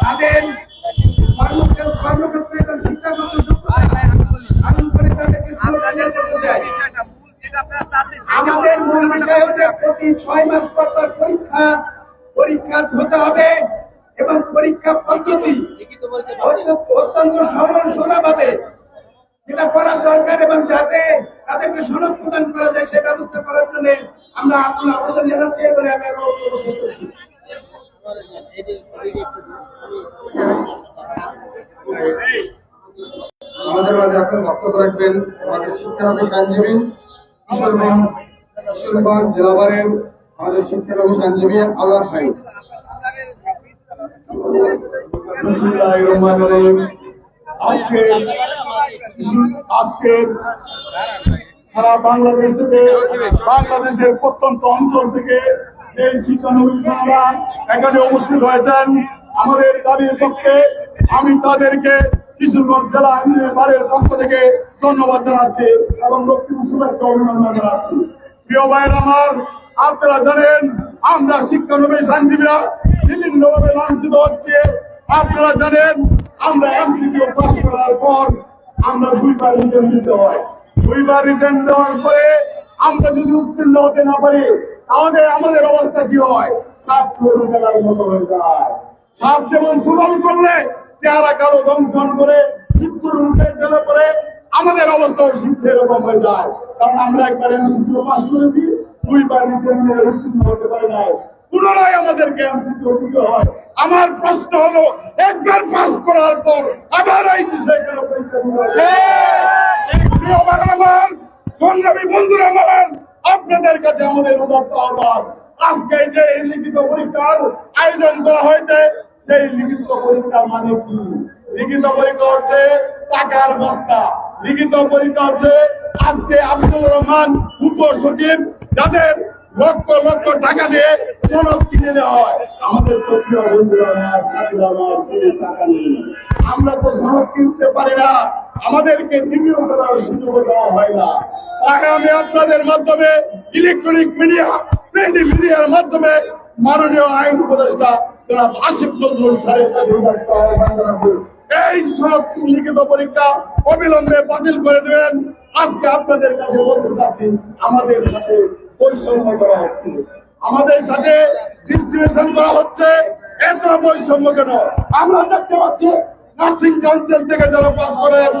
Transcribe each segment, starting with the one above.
তাদের কর্মক্ষেত্র কর্মক্ষেত্রে এবং শিক্ষাগত যোগ্যতা করে তাদেরকে সুযোগ করতে চাই আমাদের মূল বিষয় হচ্ছে প্রতি ছয় মাস পর পর পরীক্ষা পরীক্ষা হতে হবে এবং পরীক্ষা পদ্ধতি অত্যন্ত- সরল সোজাভাবে যেটা করার দরকার এবং যাতে তাদেরকে সনদ প্রদান করা যায় সেই ব্যবস্থা করার জন্য আমরা আপনার আবেদন জানাচ্ছি এবং আমি শেষ করছি। আমাদের মাঝে বক্তব্য রাখবেন আমাদের আইনজীবী কিশোরগঞ্জ কিশোরগঞ্জ আমাদের আইনজীবী আল্লাহ ভাই। সারা বাংলাদেশ থেকে বাংলাদেশের প্রত্যন্ত অঞ্চল থেকে এই শিক্ষানবিশরা এখানে উপস্থিত হয়েছেন আমাদের দাবির পক্ষে। আমি তাদেরকে কিশোরগঞ্জ জেলা আইনের পক্ষ থেকে ধন্যবাদ জানাচ্ছি এবং লক্ষ্মী শুভেচ্ছা অভিনন্দন জানাচ্ছি। প্রিয় ভাইয়ের আমার, আপনারা জানেন, আমরা শিক্ষানবিশ আইনজীবীরা বিভিন্নভাবে লাঞ্ছিত হচ্ছে। আপনারা জানেন, আমরা এমসিকিউ পাস করার পর আমরা দুইবার রিটার্ন দিতে হয়। দুইবার রিটার্ন দেওয়ার পরে আমরা যদি উত্তীর্ণ হতে না পারি তাহলে আমাদের অবস্থা কি হয়? সাপ মেলার মতো হয়ে যায়। সাপ যেমন ফুলন করলে চেহারা কারও দংশন করে মৃত্যুর মুখে গেলে পরে আমাদের অবস্থাও সেরকম হয়ে যায়। কারণ আমরা একবার এমসিকিউ পাস করেছি দুইবার রিটার্ন দিয়ে উত্তীর্ণ হতে পারি নাই। পুনরায় আমাদেরকে এমসিকিউ দিতে হয়। আমার প্রশ্ন হলো একবার পাস করার পর আবার এই বিষয়টা পরীক্ষা দিতে হয়। ভাই সংগ্রামী বন্ধুরা আমার আপনাদের কাছে আমাদের উদার্ত আহ্বান। আজকে যে এই লিখিত পরীক্ষার আয়োজন করা হয়েছে সেই লিখিত পরীক্ষা মানে কি? লিখিত পরীক্ষা হচ্ছে টাকার বস্তা। লিখিত পরীক্ষা হচ্ছে আজকে আব্দুল রহমান উপ সচিব যাদের লক্ষ লক্ষ টাকা দিয়ে সনদ কিনে দেওয়া হয়। আমাদের আমার, তো সনদ কিনতে পারি না। আমাদেরকে সুযোগ দেওয়া হয় না। আমি আপনাদের মাধ্যমে ইলেকট্রনিক মিডিয়া প্রিন্ট মিডিয়ার মাধ্যমে মাননীয় আইন উপদেষ্টা যারা আসিফ নজরুল জানাব। এই সব লিখিত পরীক্ষা অবিলম্বে বাতিল করে দেবেন। আজকে আপনাদের কাছে বলতে চাচ্ছি, আমাদের সাথে বৈষম্য করা হচ্ছে। আমাদের সাথে ডিস্ট্রিবিউশন করা হচ্ছে। এত বৈষম্য কেন? আমরা দেখতে পাচ্ছি নার্সিং কাউন্সিল থেকে যারা পাস করেন,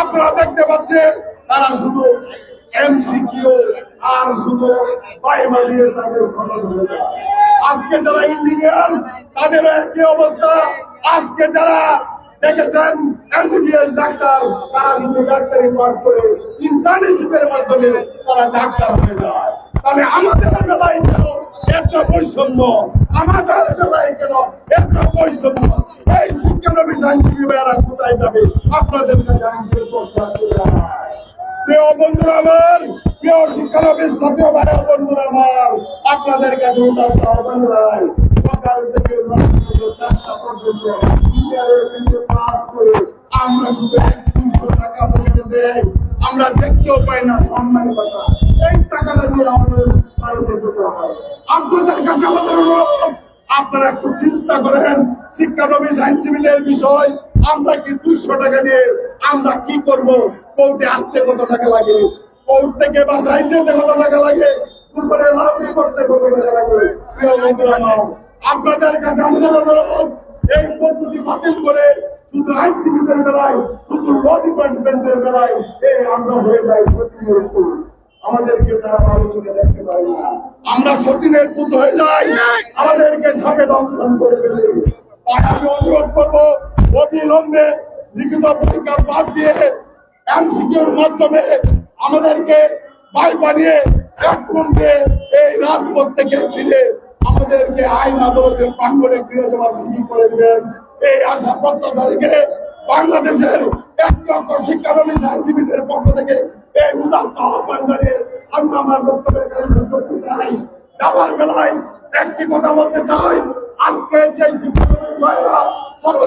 আপনারা দেখতে পাচ্ছেন, তারা শুধু আজকে যারা ইঞ্জিনিয়ার তাদের একই অবস্থা। আজকে যারা দেখেছেন, এমবিবিএস ডাক্তার, তারা শুধু ডাক্তারি পাস করে ইন্টার্নশিপের মাধ্যমে তারা ডাক্তার হয়ে যায়। তাহলে আমাদের বেলায় কেন এত বৈষম্য? আমাদের বেলায় কেন এত বৈষম্য? এই শিক্ষানবিশ আইনজীবী ভাইয়েরা কোথায় যাবে? আপনাদের কাছে আইনজীবী প্রস্তাব। প্রিয় বন্ধুরা আমার, প্রিয় শিক্ষানবিশ ভাইয়ের বন্ধুরা আমার, আপনাদের কাছে আমরা শুধু টাকা আমরা দেখতেও পাই না সম্মান কথা। এই টাকাটা দিয়ে আমাদের আপনাদের কাছে আপনারা একটু চিন্তা করেন, শিক্ষানবিশ আইনজীবীদের বিষয় আমরা কি দুশো টাকা দিয়ে আমরা কি করব? কোর্টে আসতে কত টাকা লাগে? কোর্ট থেকে বাসায় যেতে কত টাকা লাগে? দুপুরে লাভি করতে কত টাকা লাগে? আপনাদের কাছে আমাদের অনুরোধ, এই পদ্ধতি বাতিল করে শুধু আইনজীবীদের বেলায়, শুধু ল ডিপার্টমেন্টের বেলায় এই আমরা হয়ে যাই উপর। আমাদেরকে তারা ভালো চোখে দেখতে পারে আমরা সতীনের পুত হয়ে যাই। আমাদেরকে সাপে দংশন করে ফেলে। আমি অনুরোধ করব, অবিলম্বে লিখিত পরীক্ষা বাদ দিয়ে এমসিকিউর মাধ্যমে আমাদেরকে বাই বানিয়ে এক মধ্যে এই রাজপথ থেকে ফিরে আমাদেরকে আইন আদালতের প্রাঙ্গনে ফিরে সুযোগ করে এই আশা প্রত্যাশা রেখে বাংলাদেশের এক লক্ষ শিক্ষানবী পক্ষ থেকে এই উদাত্ত আহ্বান জানিয়ে আমি আমার বক্তব্য যাবার বেলায় একটি কথা বলতে চাই। আজকে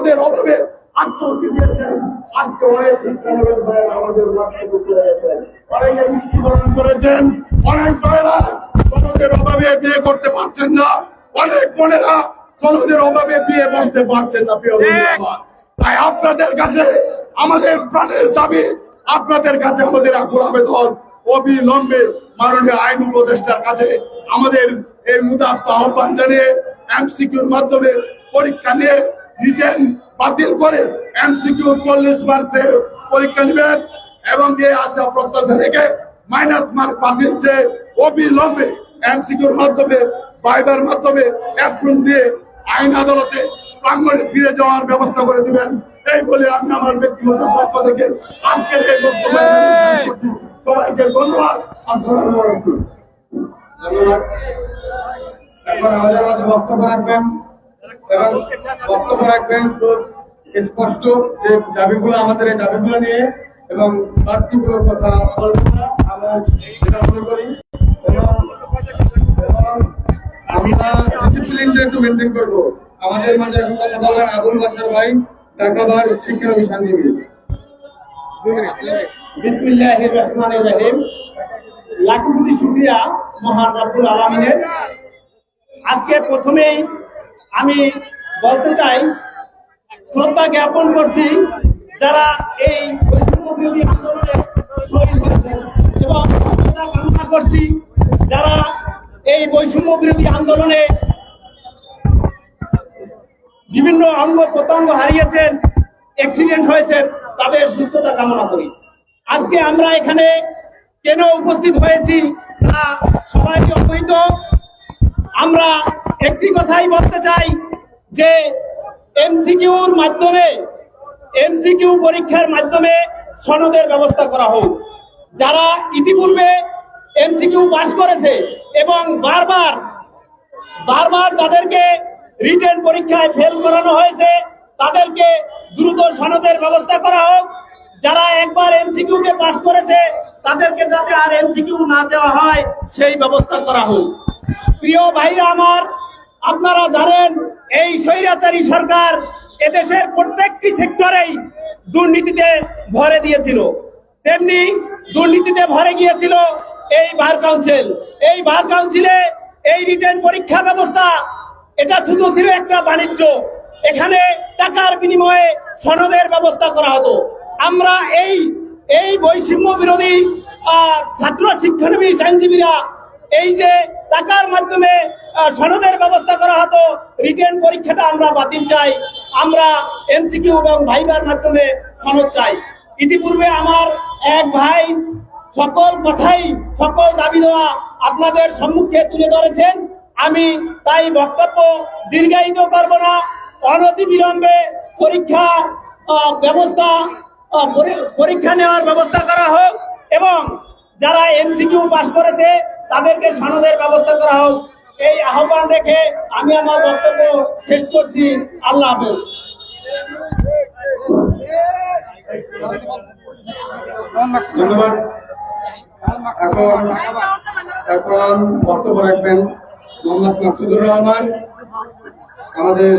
যে অভাবে আত্মহত্যা দিয়েছেন আজকে অনেক আমাদের অনেকে মৃত্যুবরণ করেছেন অনেক অভাবে বিয়ে করতে পারছেন না অনেক বোনেরা অভাবে বিয়ে বসতে পারছেন না প্রিয় তাই আপনাদের কাছে আমাদের প্রাণের দাবি আপনাদের কাছে আমাদের আকুল আবেদন অবিলম্বে মাননীয় আইন উপদেষ্টার কাছে আমাদের এই মুদাত্ত আহ্বান জানিয়ে এমসিকিউর মাধ্যমে পরীক্ষা নিয়ে রিটেন বাতিল করে এমসিকিউ চল্লিশ মার্চে পরীক্ষা নেবেন এবং যে আশা প্রত্যাশা রেখে মাইনাস মার্ক বাতিল চেয়ে অবিলম্বে এমসিকিউর মাধ্যমে বাইবার মাধ্যমে অ্যাপ্রুভ দিয়ে আইন আদালতে প্রাঙ্গণে ফিরে যাওয়ার ব্যবস্থা করে দিবেন। এই বলে আমি আমার ব্যক্তিগত পক্ষ থেকে আজকের এই বক্তব্য সবাইকে ধন্যবাদ। আসসালামু আলাইকুম। ধন্যবাদ। এখন আমাদের মাঝে বক্তব্য রাখবেন এবং বক্তব্য রাখবেন তো স্পষ্ট যে দাবিগুলো, আমাদের এই দাবিগুলো নিয়ে এবং পার্থিব কথা বলবেন না। আমরা মনে করি আমরা মেনটেন করব। আমাদের মাঝে এখন কথা আবুল বাসার ভাই, ঢাকাবার শিক্ষা অভিযান নিবি বিসমিল্লাহির রহমানির রহিম। লাখো আজকে প্রথমেই আমি বলতে চাই, শ্রদ্ধা জ্ঞাপন করছি যারা এই বৈষম্য বিরোধী আন্দোলনে এবং কামনা করছি যারা এই বৈষম্য বিরোধী আন্দোলনে বিভিন্ন অঙ্গ প্রত্যঙ্গ হারিয়েছেন অ্যাক্সিডেন্ট হয়েছেন, তাদের সুস্থতা কামনা করি। আজকে আমরা এখানে কেন উপস্থিত হয়েছি তা সবাই অবহিত আমরা একটি কথাই বলতে চাই যে এমসিকিউর মাধ্যমে, এমসিকিউ পরীক্ষার মাধ্যমে সনদের ব্যবস্থা করা হোক। যারা ইতিপূর্বে এমসিকিউ পাস করেছে এবং বারবার বারবার তাদেরকে রিটেন পরীক্ষায় ফেল করানো হয়েছে, তাদেরকে দ্রুত সনদের ব্যবস্থা করা হোক। যারা একবার এমসিকিউ কে পাস করেছে, তাদেরকে যাতে আর এমসিকিউ না দেওয়া হয়, সেই ব্যবস্থা করা হোক। প্রিয় ভাইরা আমার, আপনারা জানেন এই স্বৈরাচারী সরকার এদেশের প্রত্যেকটি সেক্টরেই দুর্নীতিতে ভরে দিয়েছিল। তেমনি দুর্নীতিতে ভরে গিয়েছিল এই বার কাউন্সিল। এই বার কাউন্সিলে এই রিটেন পরীক্ষা ব্যবস্থা, এটা শুধু ছিল একটা বাণিজ্য। এখানে টাকার বিনিময়ে সনদের ব্যবস্থা করা হতো। আমরা এই এই বৈষম্য বিরোধী ছাত্র শিক্ষানবী আইনজীবীরা এই যে টাকার মাধ্যমে সনদের ব্যবস্থা করা হতো। রিটেন পরীক্ষাটা আমরা বাতিল চাই। আমরা এমসিকিউ এবং ভাইবার মাধ্যমে সনদ চাই। ইতিপূর্বে আমার এক ভাই সকল কথাই, সকল দাবি দেওয়া আপনাদের সম্মুখে তুলে ধরেছেন। আমি তাই বক্তব্য দীর্ঘায়িত করব না। অনতি বিলম্বে পরীক্ষা ব্যবস্থা পরীক্ষা নেওয়ার ব্যবস্থা করা হোক এবং যারা এমসিকিউ পাশ করেছে তাদেরকে সনদের ব্যবস্থা করা হোক। এই আহ্বান রেখে আমি আমার বক্তব্য শেষ করছি। আল্লাহ হাফেজ। ধন্যবাদ। এখন এখন বক্তব্য রাখবেন মোহাম্মদ মাকসুদুর রহমান, আমাদের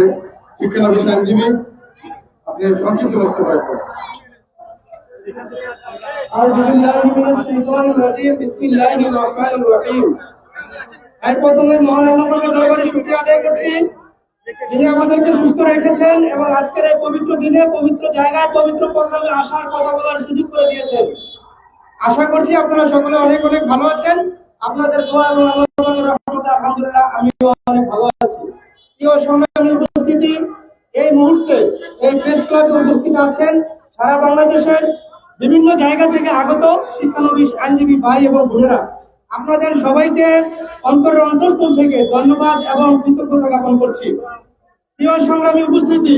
শিক্ষানবিশ আইনজীবী আপনি সংক্ষিপ্ত বক্তব্য রাখবেন। আশা করছি আপনারা সকলে অনেক অনেক ভালো আছেন। আপনাদের আলহামদুলিল্লাহ অনেক ভালো আছি। প্রিয় উপস্থিতি, এই মুহূর্তে এই প্রেস ক্লাবে উপস্থিত আছেন সারা বাংলাদেশের বিভিন্ন জায়গা থেকে আগত শিক্ষানবিশ, আইনজীবী ভাই এবং বোনেরা, আপনাদের সবাইকে অন্তরের অন্তঃস্থল থেকে ধন্যবাদ এবং কৃতজ্ঞতা জ্ঞাপন করছি। প্রিয় সংগ্রামী উপস্থিতি,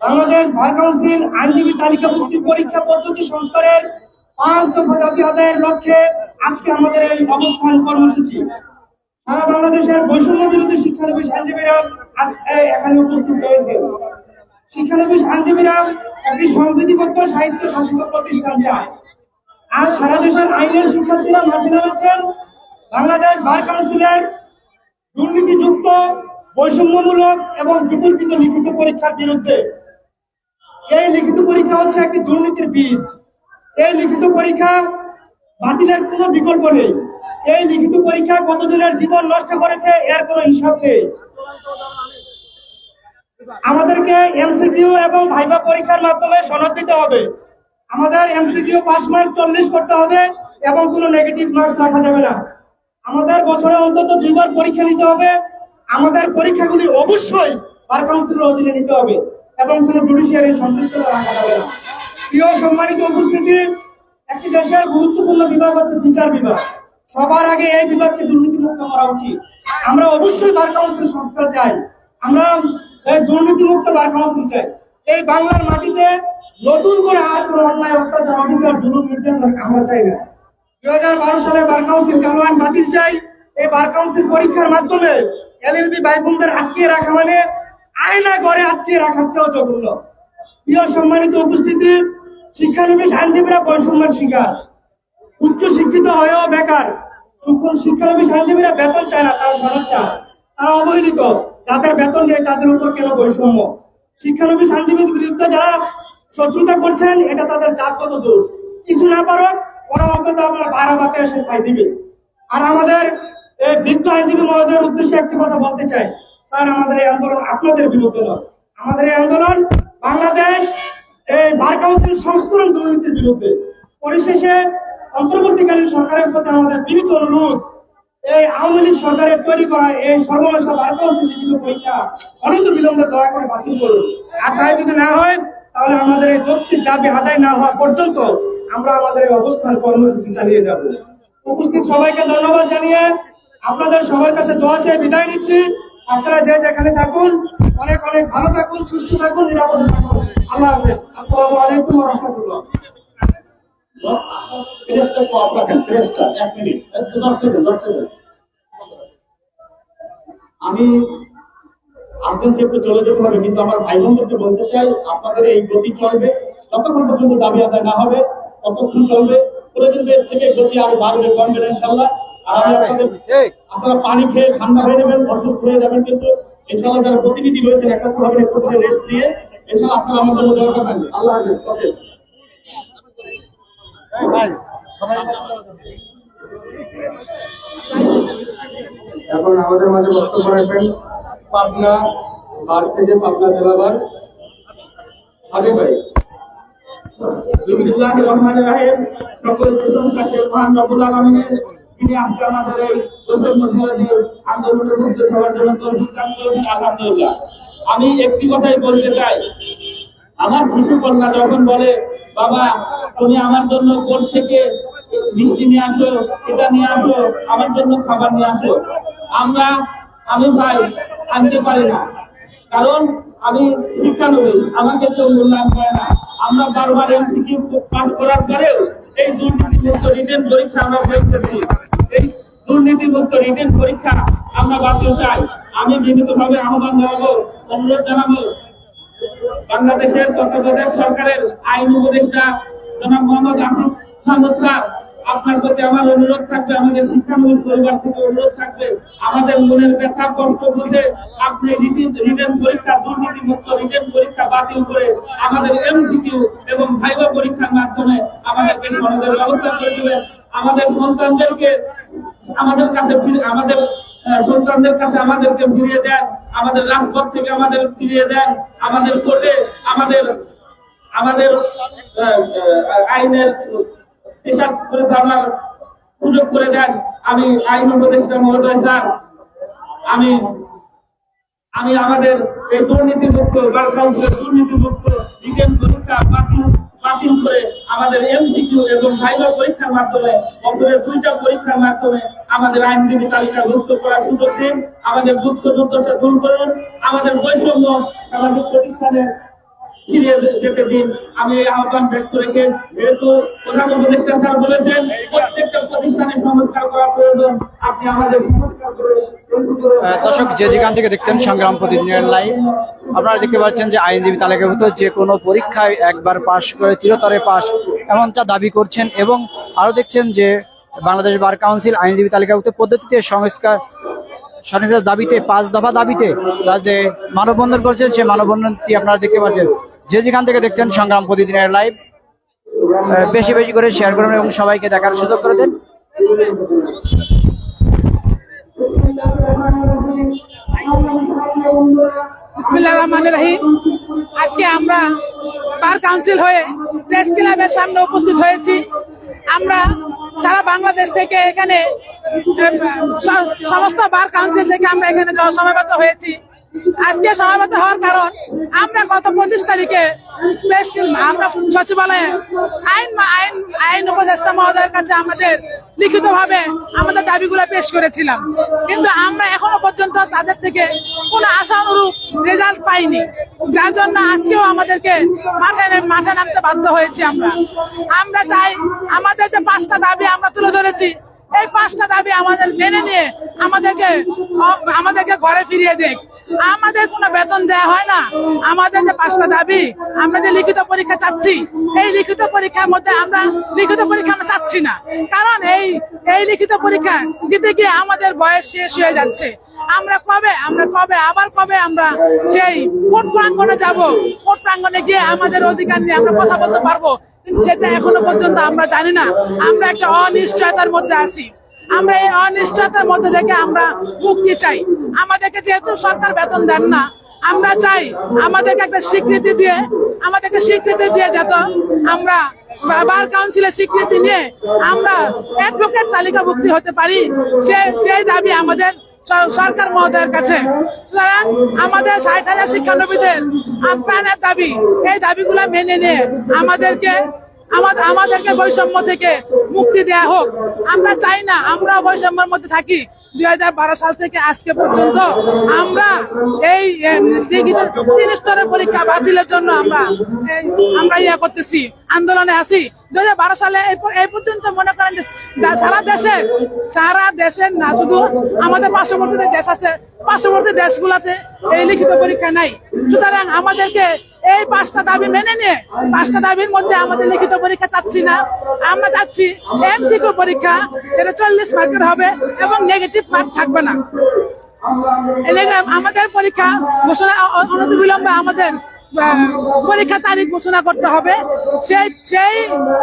বাংলাদেশ বার কাউন্সিল আইনজীবী তালিকাভুক্তি পরীক্ষা পদ্ধতি সংস্কারের পাঁচ দফা দাবি আদায়ের লক্ষ্যে আজকে আমাদের এই অবস্থান কর্মসূচি। সারা বাংলাদেশের বৈষম্য বিরোধী শিক্ষানবিশ আইনজীবীরা আজকে এখানে উপস্থিত হয়েছে শিক্ষানবিশ আইনজীবীরা একটি সংবিধিবদ্ধ সাহিত্য শাসিত প্রতিষ্ঠান চায়। আর সারা দেশের আইনের শিক্ষার্থীরা মাঠে নামেছেন বাংলাদেশ বার কাউন্সিলের দুর্নীতিযুক্ত, বৈষম্যমূলক এবং বিতর্কিত লিখিত পরীক্ষার বিরুদ্ধে। এই লিখিত পরীক্ষা হচ্ছে একটি দুর্নীতির বীজ। এই লিখিত পরীক্ষা বাতিলের কোনো বিকল্প নেই। এই লিখিত পরীক্ষা কতজনের জীবন নষ্ট করেছে এর কোনো হিসাব নেই। আমাদেরকে এমসিকিউ এবং ভাইবা পরীক্ষার মাধ্যমে সনদ দিতে হবে। আমাদের এমসিকিউ পাস মার্ক চল্লিশ করতে হবে এবং কোনো নেগেটিভ মার্কস রাখা যাবে না। আমাদের বছরে অন্তত দুইবার পরীক্ষা নিতে হবে। আমাদের পরীক্ষাগুলি অবশ্যই বার কাউন্সিলের অধীনে নিতে হবে এবং কোনো জুডিশিয়ারি সম্পৃক্ততা রাখা যাবে না। প্রিয় সম্মানিত উপস্থিতি, একটি দেশের গুরুত্বপূর্ণ বিভাগ হচ্ছে বিচার বিভাগ। সবার আগে এই বিভাগকে দুর্নীতিমুক্ত করা উচিত। আমরা অবশ্যই বার কাউন্সিল সংস্কার চাই। আমরা এই দুর্নীতিমুক্ত বার কাউন্সিল চাই। এই বাংলার মাটিতে নতুন করে আর কোনো অন্যায়, অত্যাচার, অবিচার, জুলুম, নির্যাতন আমরা চাই না। দুই হাজার বারো সালে বার কাউন্সিল কালো আইন বাতিল চাই। এই বার কাউন্সিল পরীক্ষার মাধ্যমে এলএলবি ভাইবোনদের আটকিয়ে রাখা মানে আয়না করে আটকিয়ে রাখার চেয়েও জঘন্য। প্রিয় সম্মানিত উপস্থিতি, শিক্ষানবিশ আইনজীবীরা বৈষম্যের শিকার। উচ্চ শিক্ষিত হয়েও বেকার। শিক্ষানবিশ আইনজীবীরা বেতন চায় না, তারা সনদ চায়। তারা অবহেলিত। যাদের বেতন নেই তাদের উপর কেন বৈষম্য? শিক্ষানবিশ আইনজীবীর বিরুদ্ধে যারা শত্রুতা করছেন, এটা তাদের জাতগত দোষ। কিছু না পারো ওরা অন্তত আপনার বারাবাতে এসে ছাই দিবে আর আমাদের এই বিজ্ঞ আইনজীবী মহোদয়ের উদ্দেশ্যে একটি কথা বলতে চাই। স্যার, আমাদের এই আন্দোলন আপনাদের বিরুদ্ধে নয়। আমাদের এই আন্দোলন বাংলাদেশ এই বার কাউন্সিল সংস্করণ দুর্নীতির বিরুদ্ধে। পরিশেষে অন্তর্বর্তীকালীন সরকারের প্রতি আমাদের বিনীত অনুরোধ এই আওয়ামী লীগ সরকারের তৈরি করা এই সর্বনাশা বার কাউন্সিল লিখিত পরীক্ষা অনন্ত বিলম্বে দয়া করে বাতিল করুন। আর তাই যদি না হয়, তাহলে আমাদের এই যৌক্তিক দাবি আদায় না হওয়া পর্যন্ত আমরা আমাদের এই অবস্থান কর্মসূচি চালিয়ে যাব। উপস্থিত সবাইকে ধন্যবাদ জানিয়ে আপনাদের সবার কাছে দোয়া চেয়ে বিদায় নিচ্ছি। আপনারা যে যেখানে থাকুন, অনেক অনেক ভালো থাকুন, সুস্থ থাকুন, নিরাপদে থাকুন। আল্লাহ হাফেজ। আসসালামু আলাইকুম রহমতুল্লাহ। প্রেসটা একটু রাখেন প্রেসটা এক মিনিট দশ সেকেন্ড দশ সেকেন্ড আমি আর্জেন্সি একটু চলে যেতে হবে কিন্তু আমার ভাই বোনদেরকে বলতে চাই আপনাদের এই গতি চলবে যতক্ষণ পর্যন্ত দাবি আদায় না হবে ততক্ষণ চলবে। প্রয়োজন এর থেকে গতি আরও বাড়বে কমবে না ইনশাল্লাহ আর আপনাদের আপনারা পানি খেয়ে ঠান্ডা হয়ে যাবেন অসুস্থ হয়ে যাবেন কিন্তু ইনশাল্লাহ যারা প্রতিনিধি রয়েছেন একটা একটু রেস্ট দিয়ে ইনশাল্লাহ আপনারা আমার জন্য দোয়া করবেন। আল্লাহ হাফেজ এখন আমাদের মাঝে বক্তব্য রাখবেন পাবনা বার থেকে পাবনা জেলা বার হাবিব ভাই। সকল প্রশংসা মহান আলামিনের আজকে আমাদের এই আন্দোলনের জন্য আলহামদুলিল্লাহ। আমি একটি কথাই বলতে চাই আমার শিশু কন্যা যখন বলে বাবা তুমি আমার জন্য কোর্ট থেকে মিষ্টি নিয়ে আসো, এটা নিয়ে আসো, আমার জন্য খাবার নিয়ে আসো। আমরা, আমি ভাই, আনতে পারি না। কারণ আমি শিক্ষা শিক্ষানবিশ, আমাকে কেউ মূল্যায়ন করে না। আমরা বারবার এমসিকিউ পাস করার পরেও এই দুর্নীতিমুক্ত রিটেন পরীক্ষা আমরা পেয়েছি এই দুর্নীতিমুক্ত রিটেন পরীক্ষা আমরা বাতিল চাই। আমি বিনীতভাবে আহ্বান জানাব, অনুরোধ জানাব, বাংলাদেশের তত্ত্বাবধায়ক সরকারের আইন উপদেষ্টা জনাব মোহাম্মদ আসিফ আপনার প্রতি আমার অনুরোধ থাকবে, আমাদের শিক্ষানবিশ পরিবার থেকে অনুরোধ থাকবে, আমাদের মনের ব্যথা, কষ্ট বুঝে আপনি পরীক্ষা পরীক্ষা বাতিল করে আমাদের এমসিকিউ এবং ভাইবা পরীক্ষার মাধ্যমে আমাদেরকে সনদের ব্যবস্থা করে দিবেন। আমাদের সন্তানদেরকে, আমাদের কাছে আমাদের সন্তানদের কাছে আমাদেরকে ফিরিয়ে দেন, আমাদের রাজপথ থেকে আমাদের ফিরিয়ে দেন, আমাদের কোর্টে আমাদের আমাদের আইনের পেশাব করে আমার সুযোগ করে দেন। আমি আইন উপদেষ্টা মহোদয়, স্যার। আমি আমি আমাদের এই দুর্নীতি মুক্ত বার কাউন্সিলের দুর্নীতি মুক্ত রিটেন পরীক্ষা বাতিল বাতিল করে আমাদের এমসিকিউ এবং ভাইবা পরীক্ষার মাধ্যমে, বছরের দুইটা পরীক্ষার মাধ্যমে আমাদের আইনজীবী তালিকা তালিকাভুক্ত করার সুযোগ দিন। আমাদের দুঃখ দুর্দশা দূর করুন। আমাদের বৈষম্য সামাজিক প্রতিষ্ঠানের দর্শক, যে যেখান থেকে দেখছেন সংগ্রাম প্রতিদিনের লাইভ আপনারা দেখতে পাচ্ছেন যে আইনজীবী তালিকাভুক্ত যে কোনো পরীক্ষায় একবার পাশ করে চিরতরে পাশ এমনটা দাবি করছেন এবং আরও দেখছেন যে বাংলাদেশ বার কাউন্সিল আইনজীবী তালিকাভুক্ত পদ্ধতিতে সংস্কার সংস্কার দাবিতে, পাঁচ দফা দাবিতে যে মানববন্ধন করছেন সেই মানববন্ধনটি আপনারা দেখতে পাচ্ছেন। যে যেখান থেকে দেখছেন সংগ্রাম প্রতিদিনের লাইভ বেশি বেশি করে শেয়ার করবেন এবং সবাইকে দেখার সুযোগ করে দেন। আজকে আমরা বার কাউন্সিল হয়ে প্রেস ক্লাবের সামনে উপস্থিত হয়েছি। আমরা সারা বাংলাদেশ থেকে এখানে সমস্ত বার কাউন্সিল থেকে আমরা এখানে জ- সমাবেত হয়েছি। আজকে সমাবেত হওয়ার কারণ আমরা গত পঁচিশ তারিখে আমরা সচিবালয়ে আইন আইন আইন উপদেষ্টা মহোদয়ের কাছে আমাদের লিখিতভাবে আমাদের দাবিগুলো পেশ করেছিলাম। কিন্তু আমরা এখনও পর্যন্ত তাদের থেকে কোনো আশানুরূপ রেজাল্ট পাইনি। যার জন্য আজকেও আমাদেরকে মাঠে মাঠে নামতে বাধ্য হয়েছি আমরা। আমরা চাই আমাদের যে পাঁচটা দাবি আমরা তুলে ধরেছি, এই পাঁচটা দাবি আমাদের মেনে নিয়ে আমাদেরকে আমাদেরকে ঘরে ফিরিয়ে দেখ আমাদের কোনো বেতন দেয়া হয় না। আমাদের যে পাঁচটা দাবি, আমরা যে লিখিত পরীক্ষা চাচ্ছি, এই লিখিত পরীক্ষার মধ্যে আমরা লিখিত পরীক্ষা আমরা চাচ্ছি না। কারণ এই এই লিখিত পরীক্ষা দিতে গিয়ে আমাদের বয়স শেষ হয়ে যাচ্ছে। আমরা কবে আমরা কবে, আবার কবে আমরা সেই কোর্ট প্রাঙ্গনে যাব? কোর্ট প্রাঙ্গনে গিয়ে আমাদের অধিকার নিয়ে আমরা কথা বলতে পারব? সেটা এখনও পর্যন্ত আমরা জানি না। আমরা একটা অনিশ্চয়তার মধ্যে আছি। আমরা এই অনিশ্চয়তার মধ্যে থেকে আমরা মুক্তি চাই। আমাদেরকে যেহেতু সরকার বেতন দেন না, আমরা চাই আমাদেরকে একটা স্বীকৃতি দিয়ে, আমাদেরকে স্বীকৃতি দিয়ে যেত আমরা বার কাউন্সিলের স্বীকৃতি নিয়ে আমরা অ্যাডভোকেট তালিকাভুক্তি হতে পারি। সে, সেই দাবি আমাদের সরকার মহোদয়ের কাছে। আমাদের ষাট হাজার শিক্ষানবীদের আপ্যায়নের দাবি, এই দাবিগুলো মেনে নিয়ে আমাদেরকে, আমাদের, আমাদেরকে বৈষম্য থেকে মুক্তি দেয়া হোক। আমরা চাই না, আমরা বৈষম্যের মধ্যে থাকি। দুই সাল থেকে আজকে পর্যন্ত আমরা এই তিন স্তরের পরীক্ষা বাতিলের জন্য আমরা আমরা ইয়া করতেছি, আন্দোলনে আছি। দুই হাজার বারো সালে এই পর্যন্ত মনে করেন যে সারা দেশে, সারা দেশের না, শুধু আমাদের পার্শ্ববর্তী দেশ আছে, পার্শ্ববর্তী দেশগুলোতে এই লিখিত পরীক্ষা নাই। সুতরাং আমাদেরকে এই পাঁচটা দাবি মেনে নিয়ে পাঁচটা দাবির মধ্যে আমাদের লিখিত পরীক্ষা চাচ্ছি না। আমরা চাচ্ছি এমসিকিউ পরীক্ষা, যেটা চল্লিশ মার্কের হবে এবং নেগেটিভ মার্ক থাকবে না। আমাদের পরীক্ষা ঘোষণা অনতিবিলম্বে আমাদের পরীক্ষা তারিখ ঘোষণা করতে হবে। সেই সেই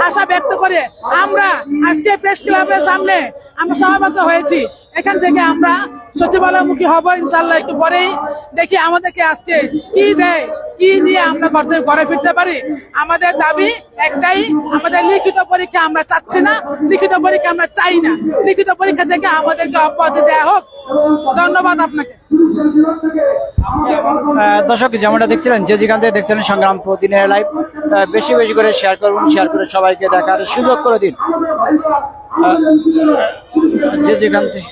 আশা ব্যক্ত করে আমরা আজকে প্রেস ক্লাবের সামনে আমরা সমাবেত হয়েছি। এখান থেকে আমরা সচিবালয়মুখী হব ইনশাল্লাহ একটু পরেই। দেখি আমাদেরকে আজকে কি দেয়। কি নিয়ে আমরা করতে ঘরে ফিরতে পারি? আমাদের দাবি একটাই, আমাদের লিখিত পরীক্ষা আমরা চাচ্ছি না, লিখিত পরীক্ষা আমরা চাই না। লিখিত পরীক্ষা থেকে আমাদেরকে অব্যাহতি দেওয়া হোক। ধন্যবাদ আপনাকে। দর্শক, যেমনটা দেখছিলেন, যে যেখান থেকে দেখছিলেন সংগ্রাম প্রতিদিনের লাইভ বেশি বেশি করে শেয়ার করুন শেয়ার করে সবাইকে দেখার সুযোগ করে দিন। যে যেখান থেকে